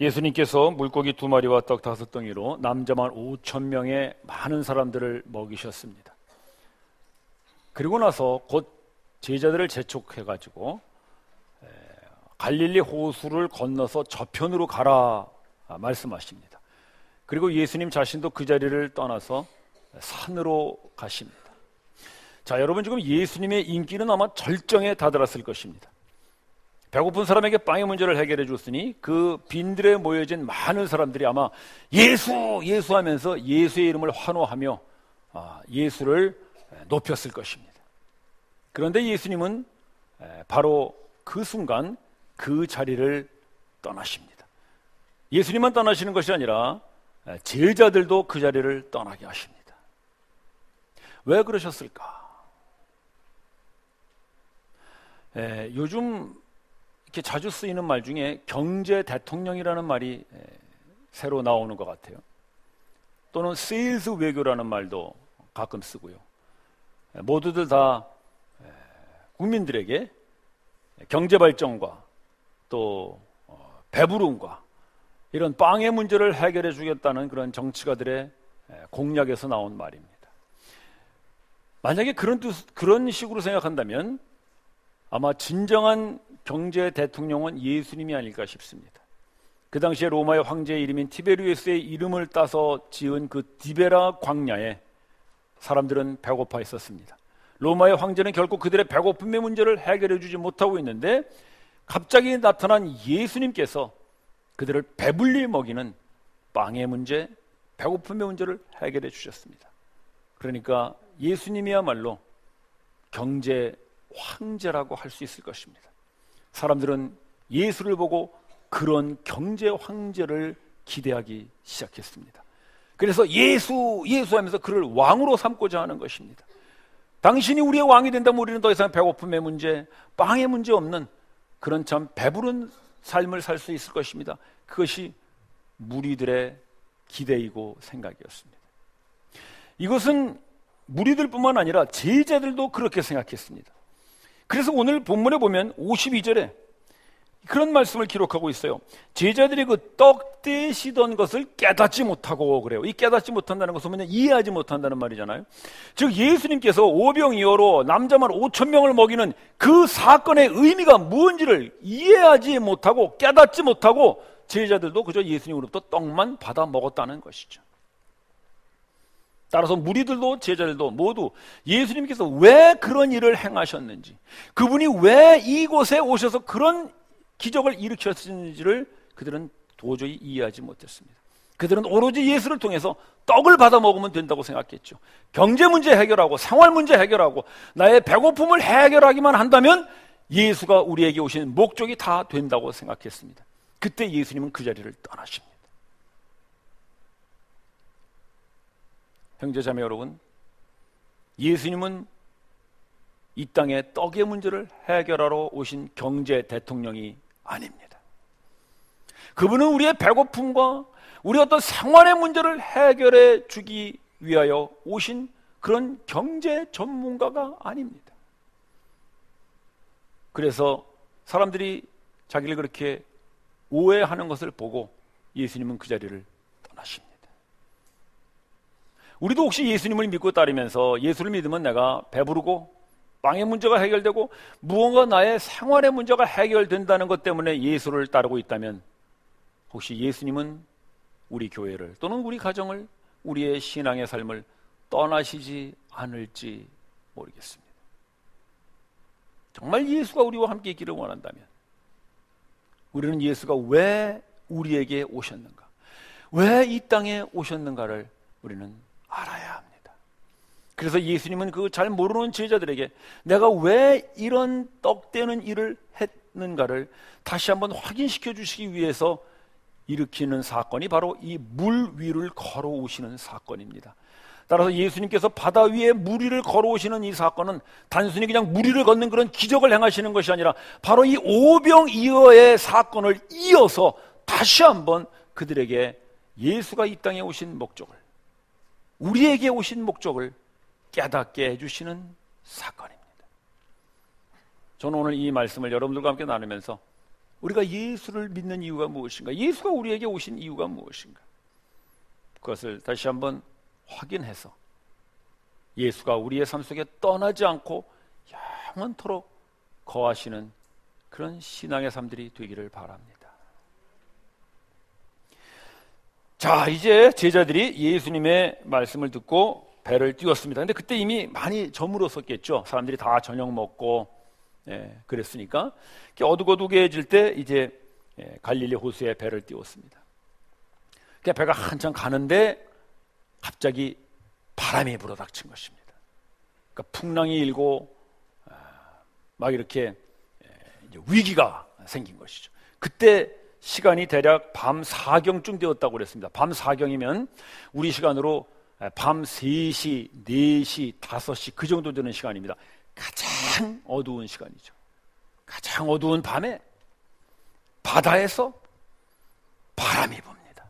예수님께서 물고기 두 마리와 떡 다섯 덩이로 남자만 5천 명의 많은 사람들을 먹이셨습니다. 그리고 나서 곧 제자들을 재촉해 가지고 갈릴리 호수를 건너서 저편으로 가라 말씀하십니다. 그리고 예수님 자신도 그 자리를 떠나서 산으로 가십니다. 자, 여러분 지금 예수님의 인기는 아마 절정에 다다랐을 것입니다. 배고픈 사람에게 빵의 문제를 해결해 줬으니 그 빈들에 모여진 많은 사람들이 아마 예수, 예수 하면서 예수의 이름을 환호하며 아, 예수를 높였을 것입니다. 그런데 예수님은 바로 그 순간 그 자리를 떠나십니다. 예수님만 떠나시는 것이 아니라 제자들도 그 자리를 떠나게 하십니다. 왜 그러셨을까? 에, 요즘 이렇게 자주 쓰이는 말 중에 경제 대통령이라는 말이 새로 나오는 것 같아요. 또는 세일즈 외교라는 말도 가끔 쓰고요. 모두들 다 국민들에게 경제 발전과 또 어, 배부름과 이런 빵의 문제를 해결해 주겠다는 그런 정치가들의 공약에서 나온 말입니다. 만약에 그런 뜻, 그런 식으로 생각한다면 아마 진정한 경제 대통령은 예수님이 아닐까 싶습니다. 그 당시에 로마의 황제의 이름인 티베리우스의 이름을 따서 지은 그 디베라 광야에 사람들은 배고파 있었습니다. 로마의 황제는 결국 그들의 배고픔의 문제를 해결해 주지 못하고 있는데 갑자기 나타난 예수님께서 그들을 배불리 먹이는 빵의 문제, 배고픔의 문제를 해결해 주셨습니다. 그러니까 예수님이야말로 경제 황제라고 할 수 있을 것입니다. 사람들은 예수를 보고 그런 경제 황제를 기대하기 시작했습니다. 그래서 예수, 예수 하면서 그를 왕으로 삼고자 하는 것입니다. 당신이 우리의 왕이 된다면 우리는 더 이상 배고픔의 문제, 빵의 문제 없는 그런 참 배부른 삶을 살 수 있을 것입니다. 그것이 무리들의 기대이고 생각이었습니다. 이것은 무리들뿐만 아니라 제자들도 그렇게 생각했습니다. 그래서 오늘 본문에 보면 52절에 그런 말씀을 기록하고 있어요. 제자들이 그 떡 떼시던 것을 깨닫지 못하고 그래요. 이 깨닫지 못한다는 것은 뭐냐? 이해하지 못한다는 말이잖아요. 즉 예수님께서 오병이어로 남자만 5천 명을 먹이는 그 사건의 의미가 무엇인지를 이해하지 못하고 깨닫지 못하고 제자들도 그저 예수님으로부터 떡만 받아 먹었다는 것이죠. 따라서 무리들도 제자들도 모두 예수님께서 왜 그런 일을 행하셨는지, 그분이 왜 이곳에 오셔서 그런 기적을 일으켰는지를 그들은 도저히 이해하지 못했습니다. 그들은 오로지 예수를 통해서 떡을 받아 먹으면 된다고 생각했죠. 경제 문제 해결하고 생활 문제 해결하고 나의 배고픔을 해결하기만 한다면 예수가 우리에게 오신 목적이 다 된다고 생각했습니다. 그때 예수님은 그 자리를 떠나십니다. 형제자매 여러분, 예수님은 이 땅에 떡의 문제를 해결하러 오신 경제 대통령이 아닙니다. 그분은 우리의 배고픔과 우리 어떤 생활의 문제를 해결해 주기 위하여 오신 그런 경제 전문가가 아닙니다. 그래서 사람들이 자기를 그렇게 오해하는 것을 보고 예수님은 그 자리를 떠나십니다. 우리도 혹시 예수님을 믿고 따르면서 예수를 믿으면 내가 배부르고 빵의 문제가 해결되고 무언가 나의 생활의 문제가 해결된다는 것 때문에 예수를 따르고 있다면 혹시 예수님은 우리 교회를 또는 우리 가정을 우리의 신앙의 삶을 떠나시지 않을지 모르겠습니다. 정말 예수가 우리와 함께 있기를 원한다면 우리는 예수가 왜 우리에게 오셨는가? 왜 이 땅에 오셨는가를 우리는 알아야 합니다. 그래서 예수님은 그 잘 모르는 제자들에게 내가 왜 이런 떡되는 일을 했는가를 다시 한번 확인시켜 주시기 위해서 일으키는 사건이 바로 이 물 위를 걸어오시는 사건입니다. 따라서 예수님께서 바다 위에 물 위를 걸어오시는 이 사건은 단순히 그냥 물 위를 걷는 그런 기적을 행하시는 것이 아니라 바로 이 오병이어의 사건을 이어서 다시 한번 그들에게 예수가 이 땅에 오신 목적을 우리에게 오신 목적을 깨닫게 해주시는 사건입니다. 저는 오늘 이 말씀을 여러분들과 함께 나누면서 우리가 예수를 믿는 이유가 무엇인가? 예수가 우리에게 오신 이유가 무엇인가? 그것을 다시 한번 확인해서 예수가 우리의 삶 속에 떠나지 않고 영원토록 거하시는 그런 신앙의 삶들이 되기를 바랍니다. 자, 이제 제자들이 예수님의 말씀을 듣고 배를 띄웠습니다. 근데 그때 이미 많이 저물었었겠죠. 사람들이 다 저녁 먹고 예, 그랬으니까 어둑어둑해질 때 이제 예, 갈릴리 호수에 배를 띄웠습니다. 그 배가 한참 가는데 갑자기 바람이 불어닥친 것입니다. 그러니까 풍랑이 일고 아, 막 이렇게 예, 위기가 생긴 것이죠. 그때 시간이 대략 밤 4경쯤 되었다고 그랬습니다. 밤 4경이면 우리 시간으로 밤 3시, 4시, 5시 그 정도 되는 시간입니다. 가장 어두운 시간이죠. 가장 어두운 밤에 바다에서 바람이 붑니다.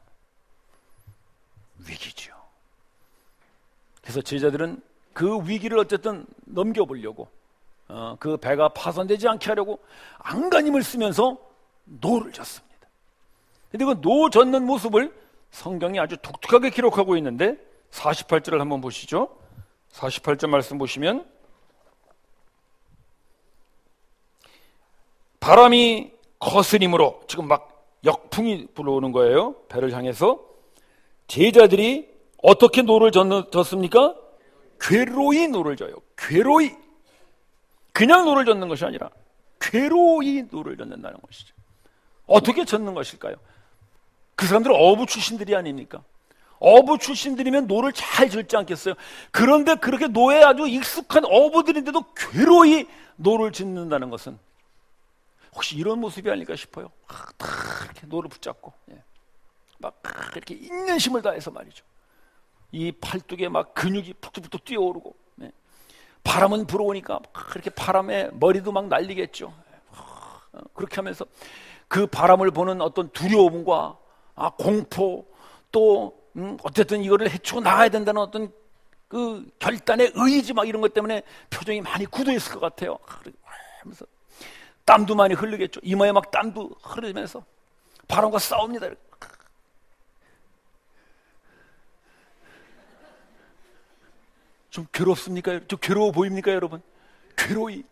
위기죠. 그래서 제자들은 그 위기를 어쨌든 넘겨보려고 어, 그 배가 파손되지 않게 하려고 안간힘을 쓰면서 노를 졌습니다. 근데 그 노 젓는 모습을 성경이 아주 독특하게 기록하고 있는데 48절을 한번 보시죠. 48절 말씀 보시면 바람이 거스림으로 지금 막 역풍이 불어오는 거예요. 배를 향해서 제자들이 어떻게 노를 졌습니까? 괴로이 노를 져요. 괴로이. 그냥 노를 젓는 것이 아니라 괴로이 노를 젓는다는 것이죠. 어떻게 젓는 것일까요? 그 사람들은 어부 출신들이 아닙니까? 어부 출신들이면 노를 잘 젓지 않겠어요? 그런데 그렇게 노에 아주 익숙한 어부들인데도 괴로이 노를 짓는다는 것은 혹시 이런 모습이 아닐까 싶어요. 막 이렇게 노를 붙잡고 예. 막 이렇게 힘을 다해서 말이죠. 이 팔뚝에 막 근육이 푹푹푹 뛰어오르고 예. 바람은 불어오니까 그렇게 바람에 머리도 막 날리겠죠. 어, 그렇게 하면서 그 바람을 보는 어떤 두려움과 아, 공포 또 음, 어쨌든 이거를 해치고 나가야 된다는 어떤 그 결단의 의지 막 이런 것 때문에 표정이 많이 굳어 있을 것 같아요. 하면서 땀도 많이 흐르겠죠. 이마에 막 땀도 흐르면서 바람과 싸웁니다. 좀 괴롭습니까? 좀 괴로워 보입니까, 여러분? 괴로이.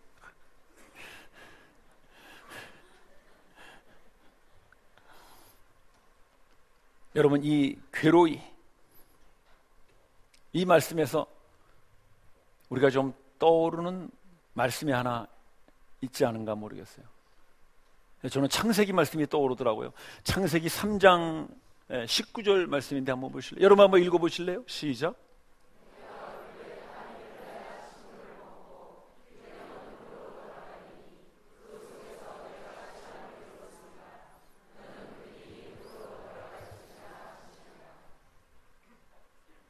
여러분, 이 괴로이, 이 말씀에서 우리가 좀 떠오르는 말씀이 하나 있지 않은가 모르겠어요. 저는 창세기 말씀이 떠오르더라고요. 창세기 3장 19절 말씀인데 한번 보실래요? 여러분 한번 읽어보실래요? 시작.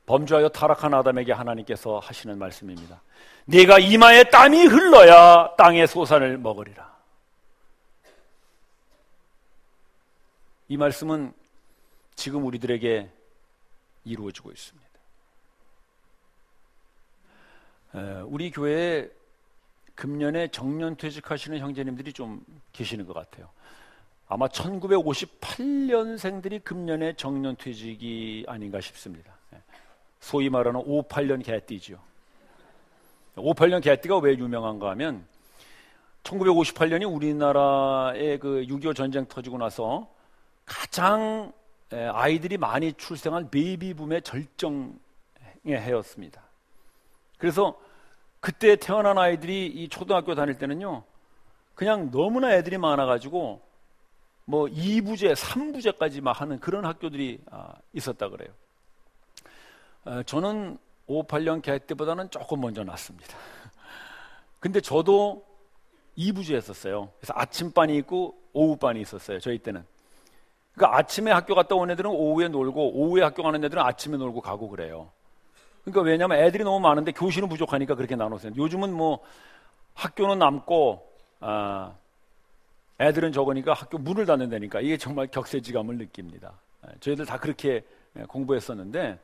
범죄하여 타락한 아담에게 하나님께서 하시는 말씀입니다. 네가 이마에 땀이 흘러야 땅의 소산을 먹으리라. 이 말씀은 지금 우리들에게 이루어지고 있습니다. 우리 교회에 금년에 정년 퇴직하시는 형제님들이 좀 계시는 것 같아요. 아마 1958년생들이 금년에 정년 퇴직이 아닌가 싶습니다. 소위 말하는 58년 개띠죠. 58년 개띠가 왜 유명한가 하면 1958년이 우리나라의 그 6.25 전쟁 터지고 나서 가장 아이들이 많이 출생한 베이비붐의 절정의 해였습니다. 그래서 그때 태어난 아이들이 이 초등학교 다닐 때는요, 그냥 너무나 애들이 많아가지고 뭐 2부제, 3부제까지 막 하는 그런 학교들이 아, 있었다 그래요. 어, 저는 58년 개 때보다는 조금 먼저 났습니다. 근데 저도 2부제 했었어요. 그래서 아침반이 있고 오후반이 있었어요. 저희 때는. 그러니까 아침에 학교 갔다 온 애들은 오후에 놀고 오후에 학교 가는 애들은 아침에 놀고 가고 그래요. 그러니까 왜냐하면 애들이 너무 많은데 교실은 부족하니까 그렇게 나눴어요. 요즘은 뭐 학교는 남고 아, 애들은 적으니까 학교 문을 닫는다니까 이게 정말 격세지감을 느낍니다. 예, 저희들 다 그렇게 예, 공부했었는데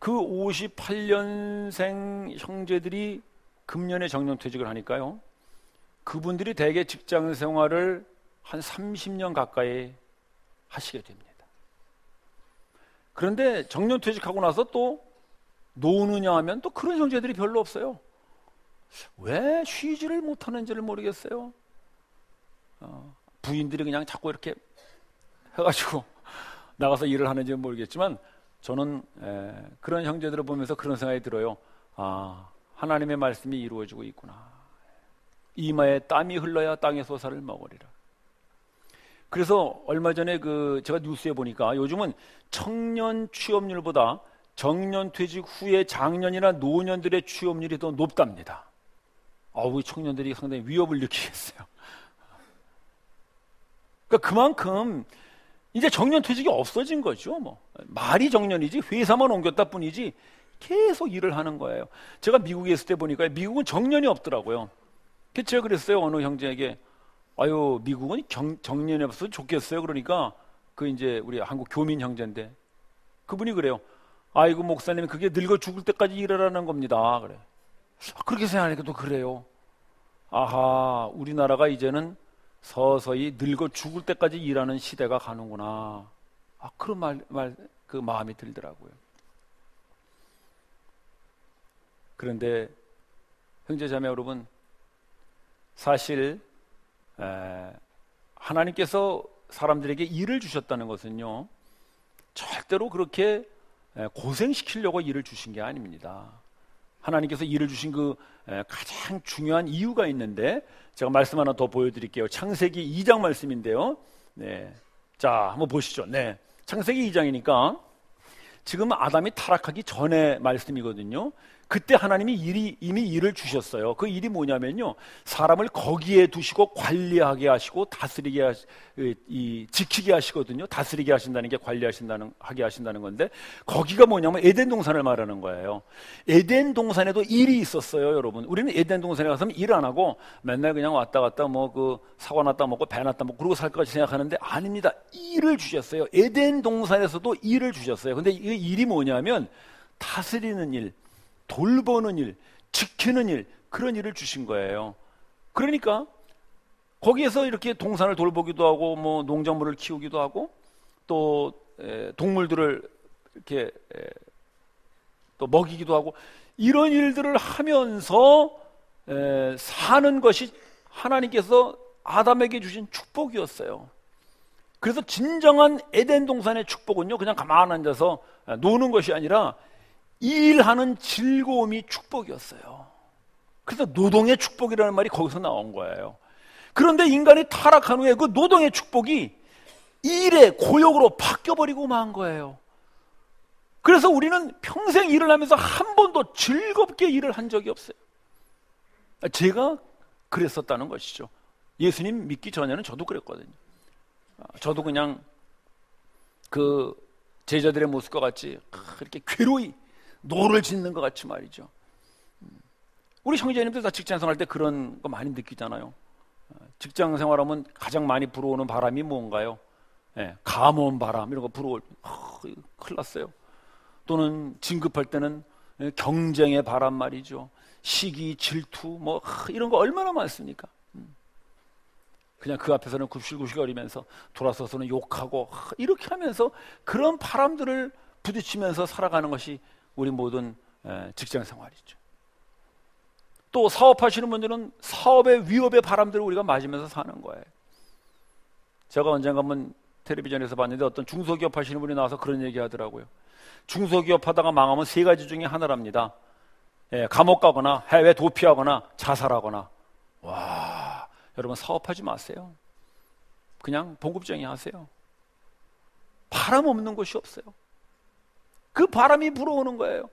그 58년생 형제들이 금년에 정년퇴직을 하니까요. 그분들이 대개 직장 생활을 한 30년 가까이 하시게 됩니다. 그런데 정년퇴직하고 나서 또 노느냐 하면 또 그런 형제들이 별로 없어요. 왜 쉬지를 못하는지를 모르겠어요. 어, 부인들이 그냥 자꾸 이렇게 해가지고 나가서 일을 하는지 모르겠지만 저는 에, 그런 형제들을 보면서 그런 생각이 들어요. 아, 하나님의 말씀이 이루어지고 있구나. 이마에 땀이 흘러야 땅의 소사를 먹으리라. 그래서 얼마 전에 그 제가 뉴스에 보니까 요즘은 청년 취업률보다 정년 퇴직 후에 장년이나 노년들의 취업률이 더 높답니다. 아우 청년들이 상당히 위협을 느끼겠어요. 그러니까 그만큼 이제 정년 퇴직이 없어진 거죠. 뭐 말이 정년이지 회사만 옮겼다 뿐이지 계속 일을 하는 거예요. 제가 미국에 있을 때 보니까 미국은 정년이 없더라고요. 제가 그랬어요 어느 형제에게 아유 미국은 경, 정년이 없어서 좋겠어요. 그러니까 그 이제 우리 한국 교민 형제인데 그분이 그래요. 아이고 목사님 그게 늙어 죽을 때까지 일하라는 겁니다. 그래. 아, 그렇게 생각하니까 또 그래요. 아하 우리나라가 이제는 서서히 늙어 죽을 때까지 일하는 시대가 가는구나. 아 그런 말 말 그 마음이 들더라고요. 그런데 형제자매 여러분 사실 에, 하나님께서 사람들에게 일을 주셨다는 것은요 절대로 그렇게 고생시키려고 일을 주신 게 아닙니다. 하나님께서 일을 주신 그 가장 중요한 이유가 있는데 제가 말씀 하나 더 보여드릴게요. 창세기 2장 말씀인데요. 네, 자 한번 보시죠. 네, 창세기 2장이니까 지금 아담이 타락하기 전에 말씀이거든요. 그때 하나님이 일이 이미 일을 주셨어요. 그 일이 뭐냐면요. 사람을 거기에 두시고 관리하게 하시고 다스리게 하시, 이, 지키게 하시거든요. 다스리게 하신다는 게 관리하신다는 하게 하신다는 건데 거기가 뭐냐면 에덴 동산을 말하는 거예요. 에덴 동산에도 일이 있었어요, 여러분. 우리는 에덴 동산에 가서는 일 안 하고 맨날 그냥 왔다 갔다 뭐 그 사과 났다 먹고 배 났다 먹고 그러고 살 것같이 생각하는데 아닙니다. 일을 주셨어요. 에덴 동산에서도 일을 주셨어요. 근데 이 일이 뭐냐면 다스리는 일, 돌보는 일, 지키는 일, 그런 일을 주신 거예요. 그러니까 거기에서 이렇게 동산을 돌보기도 하고 뭐 농작물을 키우기도 하고 또 에, 동물들을 이렇게 에, 또 먹이기도 하고 이런 일들을 하면서 에, 사는 것이 하나님께서 아담에게 주신 축복이었어요. 그래서 진정한 에덴 동산의 축복은요, 그냥 가만 앉아서 노는 것이 아니라 일하는 즐거움이 축복이었어요. 그래서 노동의 축복이라는 말이 거기서 나온 거예요. 그런데 인간이 타락한 후에 그 노동의 축복이 일의 고역으로 바뀌어버리고 만 거예요. 그래서 우리는 평생 일을 하면서 한 번도 즐겁게 일을 한 적이 없어요. 제가 그랬었다는 것이죠. 예수님 믿기 전에는 저도 그랬거든요. 저도 그냥 그 제자들의 모습과 같이 그렇게 괴로이 노를 짓는 것 같이 말이죠. 우리 형제님들 다 직장 생활할 때 그런 거 많이 느끼잖아요. 직장 생활하면 가장 많이 불어오는 바람이 뭔가요? 예, 감원 바람 이런 거 불어올 어, 큰일 났어요. 또는 진급할 때는 경쟁의 바람 말이죠. 시기, 질투 뭐 이런 거 얼마나 많습니까? 음. 그냥 그 앞에서는 굽실굽실거리면서 돌아서서는 욕하고 이렇게 하면서 그런 바람들을 부딪히면서 살아가는 것이 우리 모든 직장 생활이죠. 또 사업하시는 분들은 사업의 위협의 바람들을 우리가 맞으면서 사는 거예요. 제가 언젠가 한번 텔레비전에서 봤는데 어떤 중소기업 하시는 분이 나와서 그런 얘기 하더라고요. 중소기업 하다가 망하면 세 가지 중에 하나랍니다. 예, 감옥 가거나 해외 도피하거나 자살하거나. 와, 여러분 사업하지 마세요. 그냥 봉급쟁이 하세요. 바람 없는 곳이 없어요. 그 바람이 불어오는 거예요.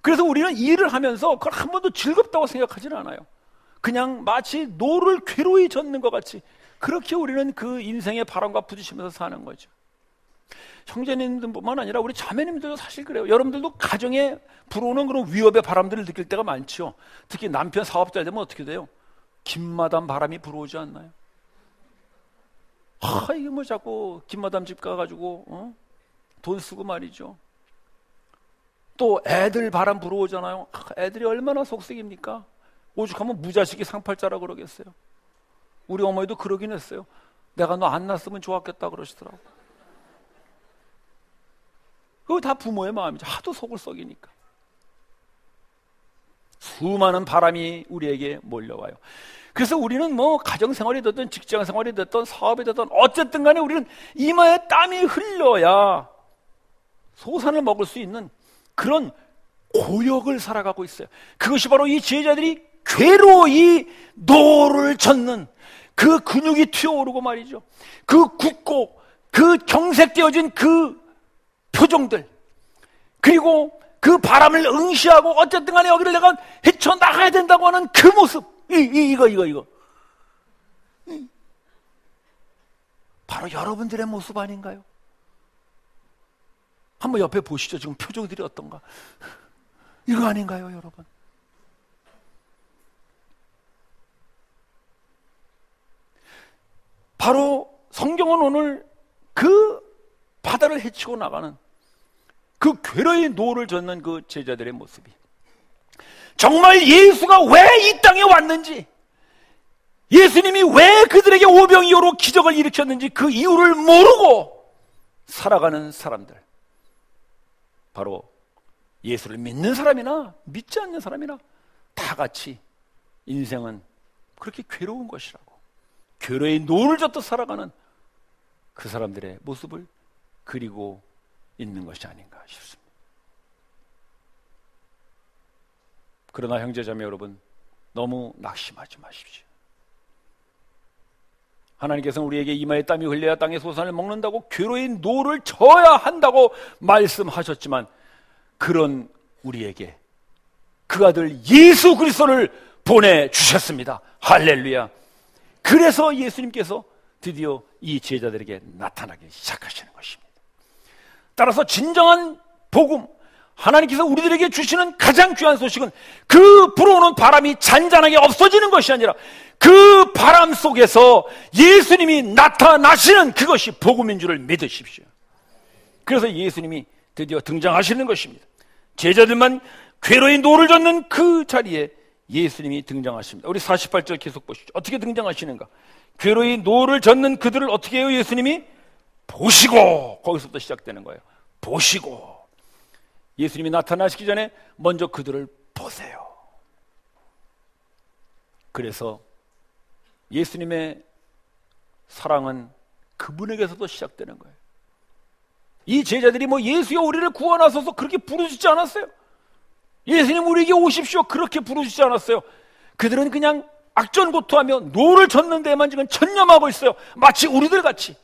그래서 우리는 일을 하면서 그걸 한 번도 즐겁다고 생각하지는 않아요. 그냥 마치 노를 괴로이 젓는 것 같이 그렇게 우리는 그 인생의 바람과 부딪히면서 사는 거죠. 형제님들뿐만 아니라 우리 자매님들도 사실 그래요. 여러분들도 가정에 불어오는 그런 위협의 바람들을 느낄 때가 많죠. 특히 남편 사업자 되면 어떻게 돼요? 김마담 바람이 불어오지 않나요? 아, 이게 뭐 자꾸 김마담 집 가가지고 어? 돈 쓰고 말이죠. 또 애들 바람 불어오잖아요. 아, 애들이 얼마나 속색입니까? 오죽하면 무자식이 상팔자라 그러겠어요. 우리 어머니도 그러긴 했어요. 내가 너 안 낳았으면 좋았겠다 그러시더라고. 그거 다 부모의 마음이죠. 하도 속을 썩이니까. 수많은 바람이 우리에게 몰려와요. 그래서 우리는 뭐 가정생활이 됐든 직장생활이 됐든 사업이 됐든 어쨌든 간에 우리는 이마에 땀이 흘러야 소산을 먹을 수 있는 그런 고역을 살아가고 있어요. 그것이 바로 이 제자들이 괴로이 노를 젓는 그 근육이 튀어오르고 말이죠. 그 굳고 그 경색되어진 그 표정들 그리고 그 바람을 응시하고 어쨌든 간에 여기를 내가 헤쳐나가야 된다고 하는 그 모습 이, 이, 이거 이거 이거 바로 여러분들의 모습 아닌가요? 한번 옆에 보시죠. 지금 표정들이 어떤가? 이거 아닌가요, 여러분? 바로 성경은 오늘 그 바다를 헤치고 나가는 그 괴로이 노를 젓는 그 제자들의 모습이 정말 예수가 왜 이 땅에 왔는지 예수님이 왜 그들에게 오병이어로 기적을 일으켰는지 그 이유를 모르고 살아가는 사람들 바로 예수를 믿는 사람이나 믿지 않는 사람이나 다 같이 인생은 그렇게 괴로운 것이라고 괴로의 노를 젓듯 살아가는 그 사람들의 모습을 그리고 있는 것이 아닌가 싶습니다. 그러나 형제자매 여러분 너무 낙심하지 마십시오. 하나님께서는 우리에게 이마에 땀이 흘려야 땅의 소산을 먹는다고 괴로의 노를 져야 한다고 말씀하셨지만 그런 우리에게 그 아들 예수 그리스도를 보내 주셨습니다. 할렐루야. 그래서 예수님께서 드디어 이 제자들에게 나타나기 시작하시는 것입니다. 따라서 진정한 복음, 하나님께서 우리들에게 주시는 가장 귀한 소식은 그 불어오는 바람이 잔잔하게 없어지는 것이 아니라 그 바람 속에서 예수님이 나타나시는 그것이 복음인 줄을 믿으십시오. 그래서 예수님이 드디어 등장하시는 것입니다. 제자들만 괴로이 노를 젓는 그 자리에 예수님이 등장하십니다. 우리 48절 계속 보시죠. 어떻게 등장하시는가? 괴로이 노를 젓는 그들을 어떻게 해요? 예수님이 보시고 거기서부터 시작되는 거예요. 보시고 예수님이 나타나시기 전에 먼저 그들을 보세요. 그래서 예수님의 사랑은 그분에게서도 시작되는 거예요. 이 제자들이 뭐 예수여 우리를 구원하소서 그렇게 부르짖지 않았어요. 예수님 우리에게 오십시오 그렇게 부르짖지 않았어요. 그들은 그냥 악전고투하며 노를 젓는 데만 지금 전념하고 있어요. 마치 우리들 같이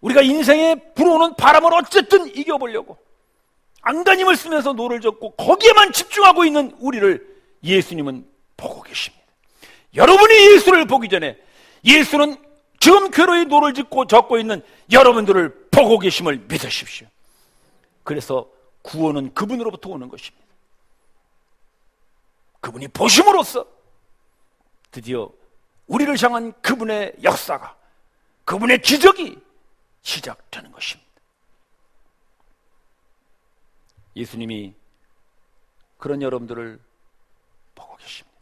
우리가 인생에 불어오는 바람을 어쨌든 이겨보려고 안간힘을 쓰면서 노를 젓고 거기에만 집중하고 있는 우리를 예수님은 보고 계십니다. 여러분이 예수를 보기 전에 예수는 지금 괴로이 노를 짓고 젓고 있는 여러분들을 보고 계심을 믿으십시오. 그래서 구원은 그분으로부터 오는 것입니다. 그분이 보심으로써 드디어 우리를 향한 그분의 역사가 그분의 기적이 시작되는 것입니다. 예수님이 그런 여러분들을 보고 계십니다.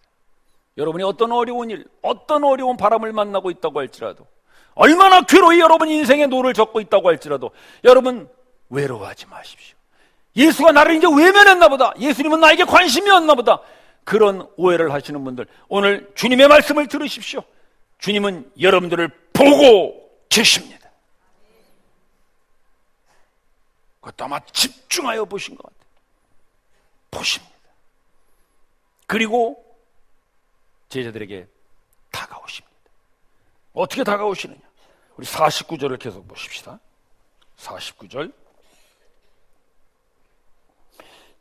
여러분이 어떤 어려운 일, 어떤 어려운 바람을 만나고 있다고 할지라도, 얼마나 괴로이 여러분 인생의 노를 젓고 있다고 할지라도, 여러분 외로워하지 마십시오. 예수가 나를 이제 외면했나 보다. 예수님은 나에게 관심이 없나 보다. 그런 오해를 하시는 분들, 오늘 주님의 말씀을 들으십시오. 주님은 여러분들을 보고 계십니다. 그것도 아마 집중하여 보신 것 같아요. 보십니다. 그리고 제자들에게 다가오십니다. 어떻게 다가오시느냐? 우리 49절을 계속 보십시다. 49절.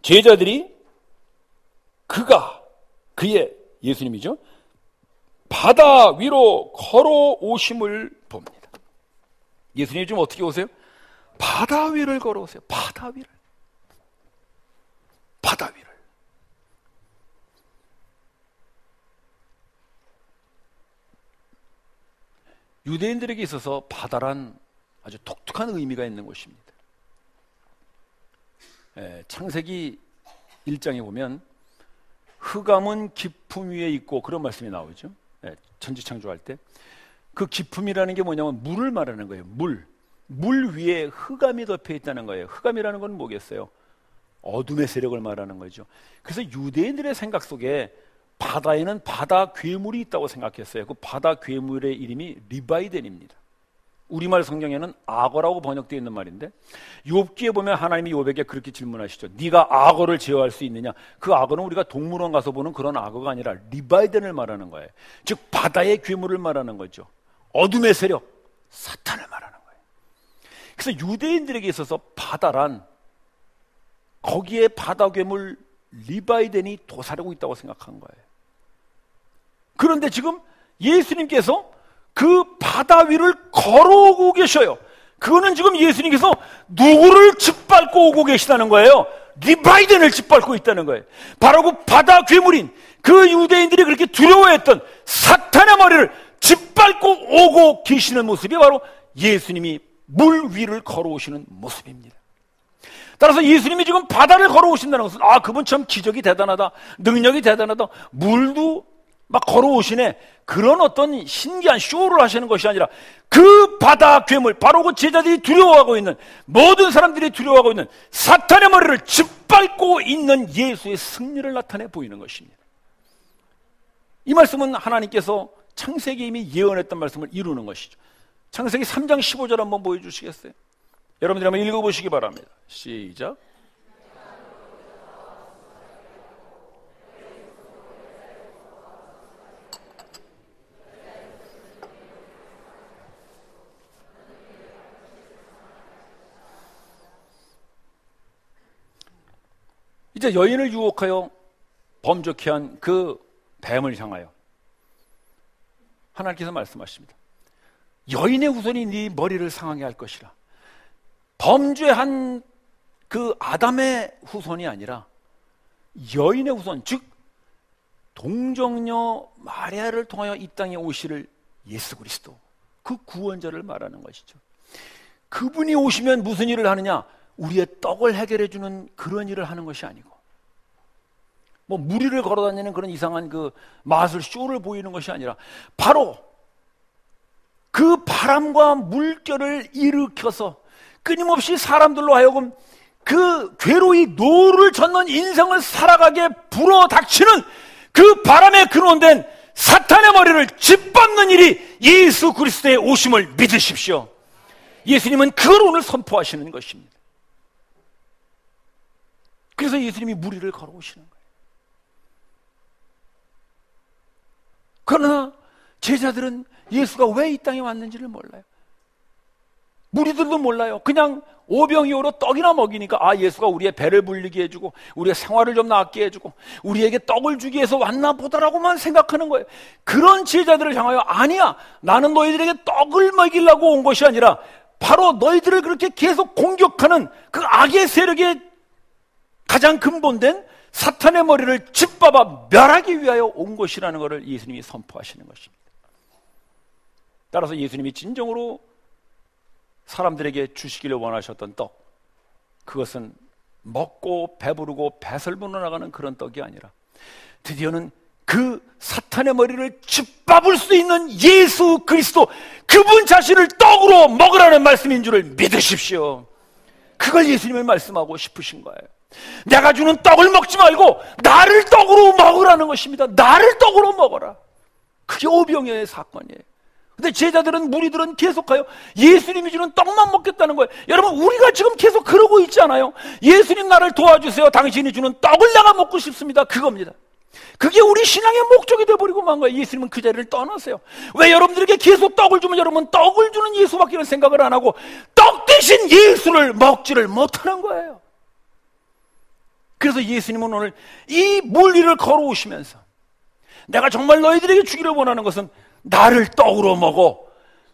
제자들이 그가 그의 예수님이죠. 바다 위로 걸어오심을 봅니다. 예수님이 좀 어떻게 오세요? 바다 위를 걸어오세요. 바다 위를. 바다 위를. 유대인들에게 있어서 바다란 아주 독특한 의미가 있는 곳입니다. 예, 창세기 1장에 보면 흑암은 깊음 위에 있고 그런 말씀이 나오죠. 예, 천지창조할 때그 기품이라는 게 뭐냐면 물을 말하는 거예요. 물. 물 위에 흑암이 덮여 있다는 거예요. 흑암이라는 건 뭐겠어요? 어둠의 세력을 말하는 거죠. 그래서 유대인들의 생각 속에 바다에는 바다 괴물이 있다고 생각했어요. 그 바다 괴물의 이름이 리바이덴입니다. 우리말 성경에는 악어라고 번역되어 있는 말인데 욥기에 보면 하나님이 욥에게 그렇게 질문하시죠. 네가 악어를 제어할 수 있느냐? 그 악어는 우리가 동물원 가서 보는 그런 악어가 아니라 리바이덴을 말하는 거예요. 즉 바다의 괴물을 말하는 거죠. 어둠의 세력, 사탄을 말하는 거예요. 그래서 유대인들에게 있어서 바다란 거기에 바다 괴물 리바이덴이 도사리고 있다고 생각한 거예요. 그런데 지금 예수님께서 그 바다 위를 걸어오고 계셔요. 그거는 지금 예수님께서 누구를 짓밟고 오고 계시다는 거예요. 리바이덴을 짓밟고 있다는 거예요. 바로 그 바다 괴물인 그 유대인들이 그렇게 두려워했던 사탄의 머리를 짓밟고 오고 계시는 모습이 바로 예수님이 물 위를 걸어오시는 모습입니다. 따라서 예수님이 지금 바다를 걸어오신다는 것은 아 그분 참 기적이 대단하다 능력이 대단하다 물도 막 걸어오시네. 그런 어떤 신기한 쇼를 하시는 것이 아니라 그 바다 괴물, 바로 그 제자들이 두려워하고 있는 모든 사람들이 두려워하고 있는 사탄의 머리를 짓밟고 있는 예수의 승리를 나타내 보이는 것입니다. 이 말씀은 하나님께서 창세기 이미 예언했던 말씀을 이루는 것이죠. 창세기 3장 15절 한번 보여주시겠어요? 여러분들 한번 읽어보시기 바랍니다. 시작. 이제 여인을 유혹하여 범죄케 한 그 뱀을 향하여 하나님께서 말씀하십니다. 여인의 후손이 네 머리를 상하게 할 것이라. 범죄한 그 아담의 후손이 아니라 여인의 후손, 즉 동정녀 마리아를 통하여 이 땅에 오시를 예수 그리스도 그 구원자를 말하는 것이죠. 그분이 오시면 무슨 일을 하느냐? 우리의 떡을 해결해 주는 그런 일을 하는 것이 아니고 뭐 무리를 걸어 다니는 그런 이상한 그 마술 쇼를 보이는 것이 아니라 바로 그 바람과 물결을 일으켜서 끊임없이 사람들로 하여금 그 괴로이 노를 젓는 인생을 살아가게 불어 닥치는 그 바람에 근원된 사탄의 머리를 짓밟는 일이 예수 그리스도의 오심을 믿으십시오. 예수님은 그걸 오늘 선포하시는 것입니다. 그래서 예수님이 무리를 걸어오시는 거예요. 그러나 제자들은 예수가 왜 이 땅에 왔는지를 몰라요. 무리들도 몰라요. 그냥 오병이어로 떡이나 먹이니까 아 예수가 우리의 배를 불리게 해주고 우리의 생활을 좀 낫게 해주고 우리에게 떡을 주기 위해서 왔나 보다라고만 생각하는 거예요. 그런 제자들을 향하여 아니야 나는 너희들에게 떡을 먹이려고 온 것이 아니라 바로 너희들을 그렇게 계속 공격하는 그 악의 세력의 가장 근본된 사탄의 머리를 짓밟아 멸하기 위하여 온 것이라는 것을 예수님이 선포하시는 것입니다. 따라서 예수님이 진정으로 사람들에게 주시기를 원하셨던 떡, 그것은 먹고 배부르고 배설부로 나가는 그런 떡이 아니라 드디어는 그 사탄의 머리를 짓밟을 수 있는 예수 그리스도 그분 자신을 떡으로 먹으라는 말씀인 줄을 믿으십시오. 그걸 예수님이 말씀하고 싶으신 거예요. 내가 주는 떡을 먹지 말고 나를 떡으로 먹으라는 것입니다. 나를 떡으로 먹어라. 그게 오병이어의 사건이에요. 근데 제자들은 무리들은 계속하여 예수님이 주는 떡만 먹겠다는 거예요. 여러분 우리가 지금 계속 그러고 있잖아요. 예수님 나를 도와주세요. 당신이 주는 떡을 내가 먹고 싶습니다. 그겁니다. 그게 우리 신앙의 목적이 되어버리고 만 거예요. 예수님은 그 자리를 떠나세요. 왜 여러분들에게 계속 떡을 주면 여러분 떡을 주는 예수밖에 생각을 안 하고 떡 대신 예수를 먹지를 못하는 거예요. 그래서 예수님은 오늘 이 물리를 걸어오시면서 내가 정말 너희들에게 주기를 원하는 것은 나를 떡으로 먹어.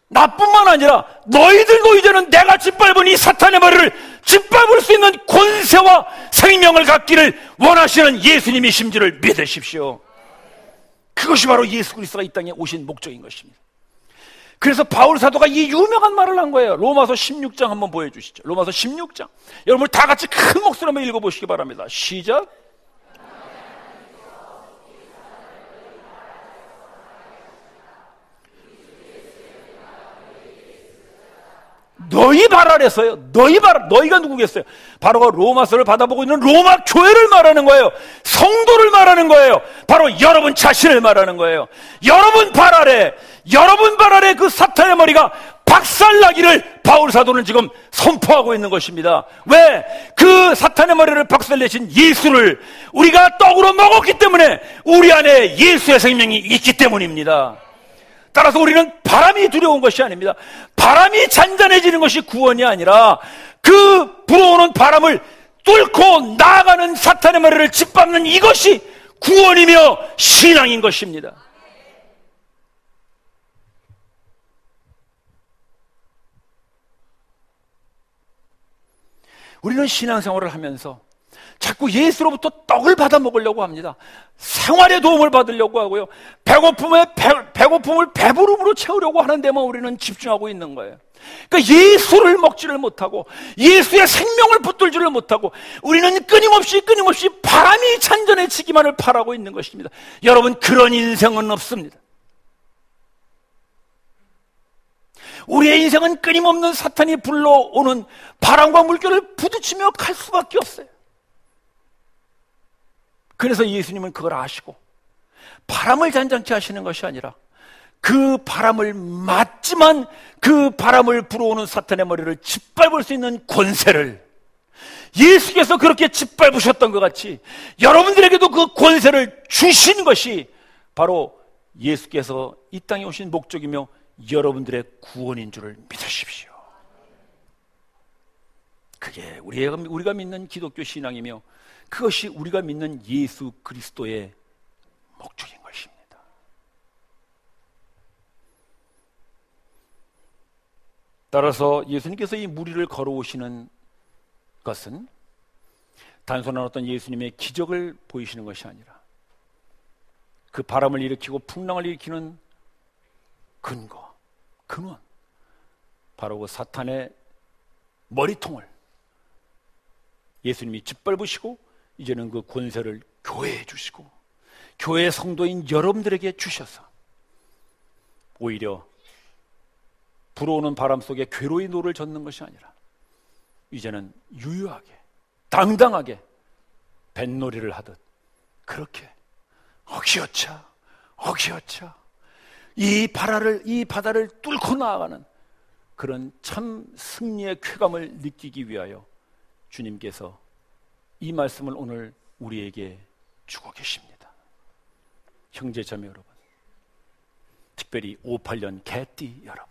나뿐만 아니라 너희들도 이제는 내가 짓밟은 이 사탄의 머리를 짓밟을 수 있는 권세와 생명을 갖기를 원하시는 예수님이심 줄을 믿으십시오. 그것이 바로 예수 그리스도가 이 땅에 오신 목적인 것입니다. 그래서 바울 사도가 이 유명한 말을 한 거예요. 로마서 16장 한번 보여주시죠. 로마서 16장. 여러분 다 같이 큰 목소리 한번 읽어보시기 바랍니다. 시작. 너희 발아래서요. 너희 발 너희가 누구겠어요? 바로 로마서를 받아보고 있는 로마 교회를 말하는 거예요. 성도를 말하는 거예요. 바로 여러분 자신을 말하는 거예요. 여러분 발 아래, 여러분 발 아래 그 사탄의 머리가 박살나기를 바울 사도는 지금 선포하고 있는 것입니다. 왜? 그 사탄의 머리를 박살내신 예수를 우리가 떡으로 먹었기 때문에 우리 안에 예수의 생명이 있기 때문입니다. 따라서 우리는 바람이 두려운 것이 아닙니다. 바람이 잔잔해지는 것이 구원이 아니라 그 불어오는 바람을 뚫고 나아가는 사탄의 머리를 짓밟는 이것이 구원이며 신앙인 것입니다. 우리는 신앙생활을 하면서 자꾸 예수로부터 떡을 받아 먹으려고 합니다. 생활에 도움을 받으려고 하고요. 배고픔에 배, 배고픔을 배부름으로 채우려고 하는 데만 우리는 집중하고 있는 거예요. 그러니까 예수를 먹지를 못하고 예수의 생명을 붙들지를 못하고 우리는 끊임없이 끊임없이 바람이 잔전해지기만을 바라고 있는 것입니다. 여러분 그런 인생은 없습니다. 우리의 인생은 끊임없는 사탄이 불러오는 바람과 물결을 부딪히며 갈 수밖에 없어요. 그래서 예수님은 그걸 아시고 바람을 잔잔케 하시는 것이 아니라 그 바람을 맞지만 그 바람을 불어오는 사탄의 머리를 짓밟을 수 있는 권세를 예수께서 그렇게 짓밟으셨던 것 같이 여러분들에게도 그 권세를 주신 것이 바로 예수께서 이 땅에 오신 목적이며 여러분들의 구원인 줄을 믿으십시오. 그게 우리가, 믿는 기독교 신앙이며 그것이 우리가 믿는 예수 그리스도의 목적인 것입니다. 따라서 예수님께서 이 무리를 걸어오시는 것은 단순한 어떤 예수님의 기적을 보이시는 것이 아니라 그 바람을 일으키고 풍랑을 일으키는 근거, 근원, 바로 그 사탄의 머리통을 예수님이 짓밟으시고 이제는 그 권세를 교회에 주시고 교회 성도인 여러분들에게 주셔서 오히려 불어오는 바람 속에 괴로이 노를 젓는 것이 아니라 이제는 유유하게 당당하게 뱃놀이를 하듯 그렇게 억시어차 억시어차 이 바다를 이 바다를 뚫고 나아가는 그런 참 승리의 쾌감을 느끼기 위하여 주님께서 이 말씀을 오늘 우리에게 주고 계십니다. 형제 자매 여러분, 특별히 58년 개띠 여러분.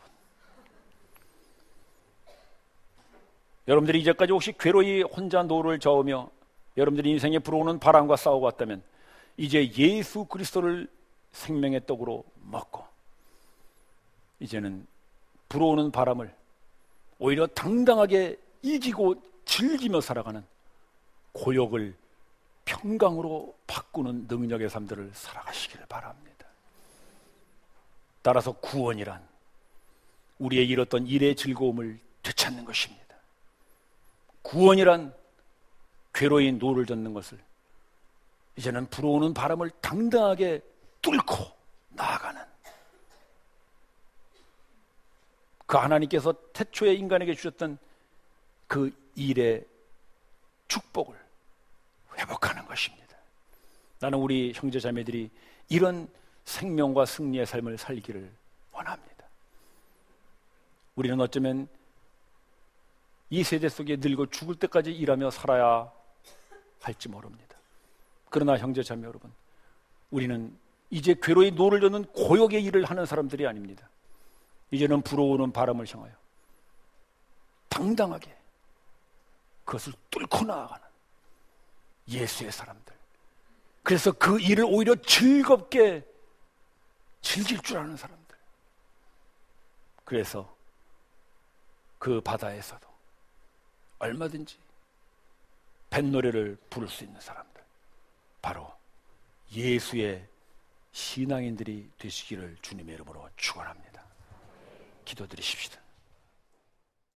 여러분들이 이제까지 혹시 괴로이 혼자 노를 저으며 여러분들이 인생에 불어오는 바람과 싸워왔다면 이제 예수 그리스도를 생명의 떡으로 먹고 이제는 불어오는 바람을 오히려 당당하게 이기고 즐기며 살아가는 고역을 평강으로 바꾸는 능력의 삶들을 살아가시기를 바랍니다. 따라서 구원이란 우리의 잃었던 일의 즐거움을 되찾는 것입니다. 구원이란 괴로이 노를 젓는 것을 이제는 불어오는 바람을 당당하게 뚫고 나아가는 그 하나님께서 태초에 인간에게 주셨던 그 일의 축복을 회복하는 것입니다. 나는 우리 형제 자매들이 이런 생명과 승리의 삶을 살기를 원합니다. 우리는 어쩌면 이 세대 속에 늙어 죽을 때까지 일하며 살아야 할지 모릅니다. 그러나 형제 자매 여러분, 우리는 이제 괴로이 노를 젓는 고역의 일을 하는 사람들이 아닙니다. 이제는 불어오는 바람을 향하여 당당하게 그것을 뚫고 나아가는 예수의 사람들. 그래서 그 일을 오히려 즐겁게 즐길 줄 아는 사람들. 그래서 그 바다에서도 얼마든지 뱃노래를 부를 수 있는 사람들. 바로 예수의 신앙인들이 되시기를 주님의 이름으로 축원합니다. 기도드리십시다.